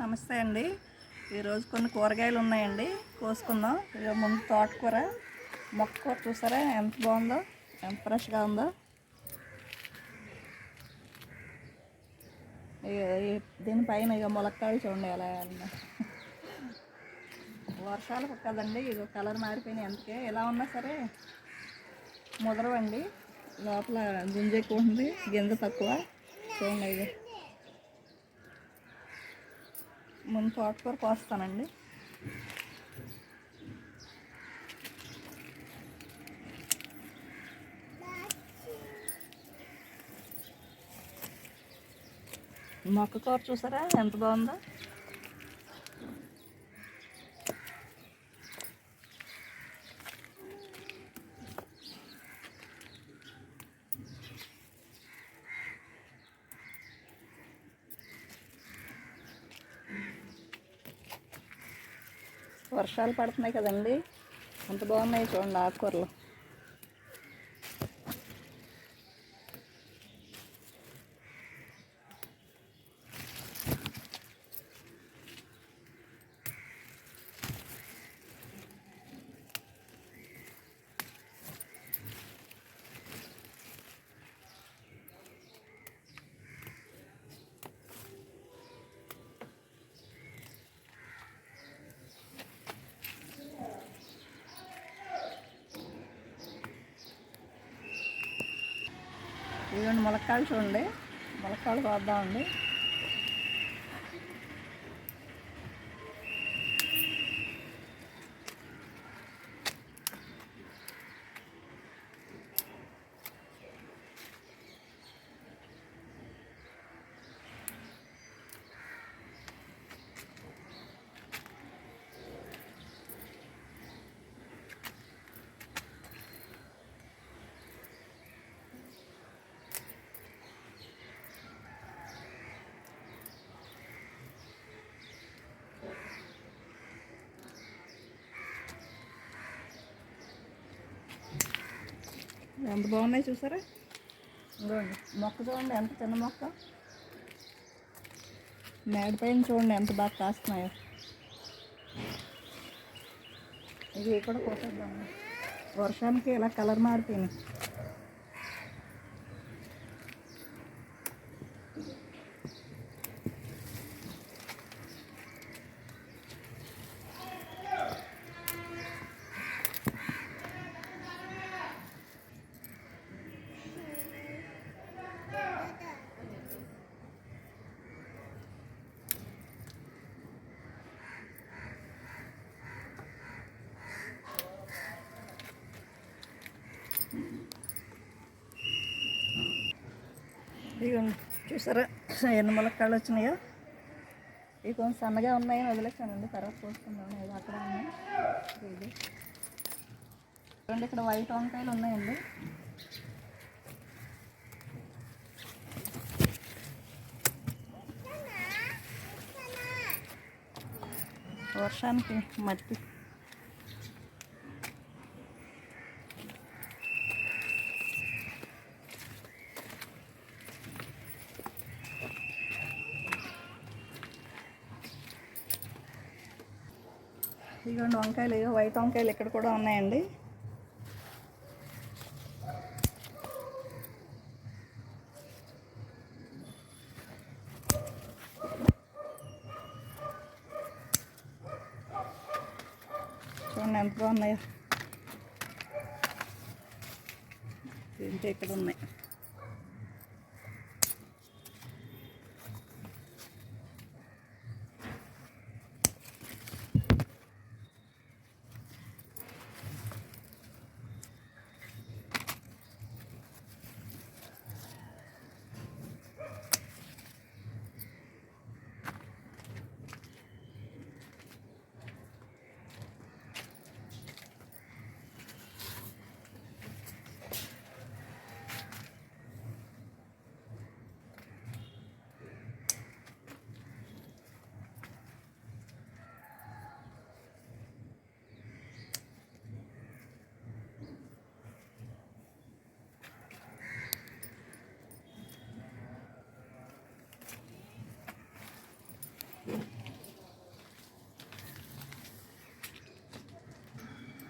నమస్తే అండి. ఈరోజు కొన్ని కూరగాయలు ఉన్నాయండి. కోసుకుందాం. ఇక ముందు తోటకూర. మొక్కకూర చూసారా? ఎంత బాగుందో? ఎంత ఫ్రెష్గా ఉందో? ఇక దీనిపైన ఇక ములక్కాయలు చూడండి ఎలా వర్షాలు కదండి ఇక కలర్ మారిపోయినాయి అందుకే. ఎలా ఉన్నా సరే ముదరవండి. లోపల గింజ ఎక్కువ ఉంది గింజ తక్కువ. చూడండి ఇది ముందు తోటకూర కోస్తానండి. మొక్క కూర చూసారా? ఎంత బాగుందో? వర్షాలు పడుతున్నాయి కదండి. ఎంత బాగున్నాయి చూడండి ఆకుకూరలు. ఇదిగోండి ములక్కాయలు చూడండి. ములక్కాయలు కోద్దామండి. ఎంత బాగున్నాయి చూసారా? ఇదిగోండి. మొక్క చూడండి ఎంత చిన్న మొక్క. మేడపైన చూడండి ఎంత బాగా కాస్తున్నాయో. ఇది కూడా కోసేద్దాం. వర్షానికి ఇలా కలర్ మారిపోయినాయి. ఇదిగోండి చూసారా? ఎన్ని ములక్కాళ్ళు వచ్చినాయో? ఇవి కొంచెం సన్నగా ఉన్నాయని వదిలేసానండి. తర్వాత పోసుకుందాం ఇది అక్కడ ఉన్నాయి ఇది. చూడండి ఇక్కడ వైట్ వంకాయలు ఉన్నాయండి. వర్షానికి మట్టి. ఇదిగోండి వంకాయలు ఇగో వైట్ వంకాయలు ఇక్కడ కూడా ఉన్నాయండి. చూడండి ఎంత బాగున్నాయో. ఏంటి ఇక్కడ ఉన్నాయి.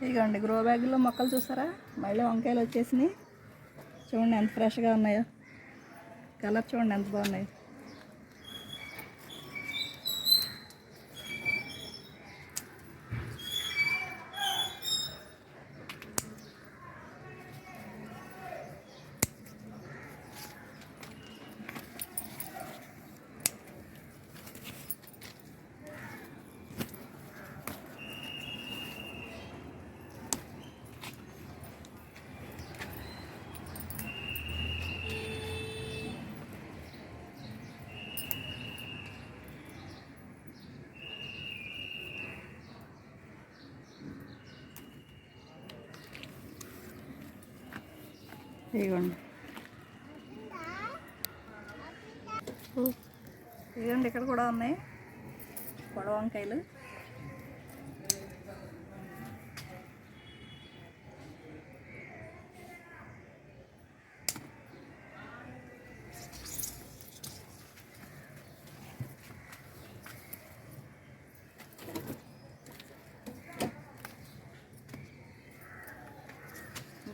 ఇదిగోండి గ్రో బ్యాగ్లో మొక్కలు చూసారా? మళ్ళీ వంకాయలు వచ్చేసినాయి. చూడండి ఎంత ఫ్రెష్గా ఉన్నాయో. కలర్ చూడండి ఎంత బాగున్నాయి. ఇదిగోండి ఇదిగోండి ఇక్కడ కూడా ఉన్నాయి. పొడవంకాయలు.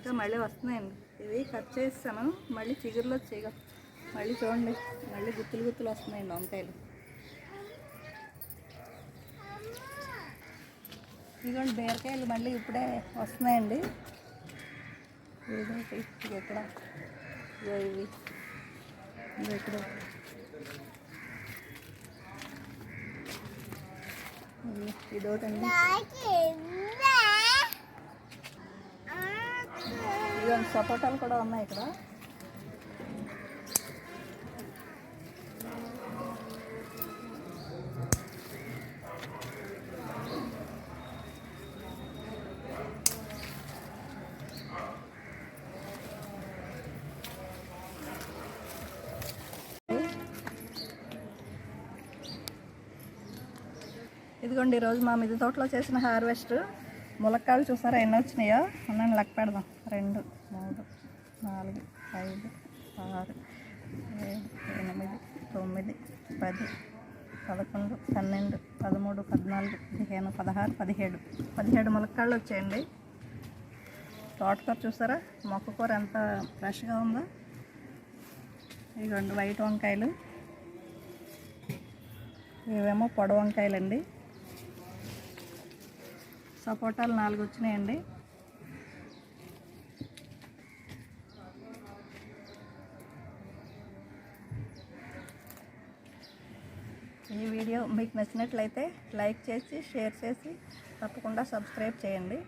ఇంకా మళ్ళీ వస్తున్నాయండి. ఇవి కట్ చేస్తాను. మళ్ళీ చిగురులో చీగ మళ్ళీ చూడండి. మళ్ళీ గుత్తులు గుత్తులు వస్తున్నాయండి వంకాయలు ఇదిగోండి బీరకాయలు మళ్ళీ ఇప్పుడే వస్తున్నాయండి. ఇదొకటి ఇది ఎక్కడ? ఇవి. ఇది ఎక్కడ ఇది- ఇదొకటండి ఇదిగోండి సపోటాలు కూడా ఉన్నాయి ఇక్కడ. ఇదిగోండి ఈరోజు మా మిద్దె తోటలో చేసిన హార్వెస్ట్. ములక్కాయలు చూసారా ఎన్ని వచ్చినాయో? ఉన్నాను లెక్క పెడదాం. రెండు మూడు నాలుగు ఐదు ఆరు ఏడు ఎనిమిది తొమ్మిది పది పదకొండు పన్నెండు పదమూడు పద్నాలుగు పదిహేను పదహారు పదిహేడు. పదిహేడు ములక్కాళ్ళు వచ్చాయండి. తోటకూర చూసారా? మొక్క కూర ఎంత ఫ్రెష్గా ఉందో? ఇదిగోండి వైట్ వంకాయలు. ఇవేమో పొడ వంకాయలండి. సపోటాలు నాలుగు వచ్చినాయండి. ఈ వీడియో మీకు నచ్చినట్లయితే లైక్ చేసి షేర్ చేసి తప్పకుండా సబ్స్క్రైబ్ చేయండి.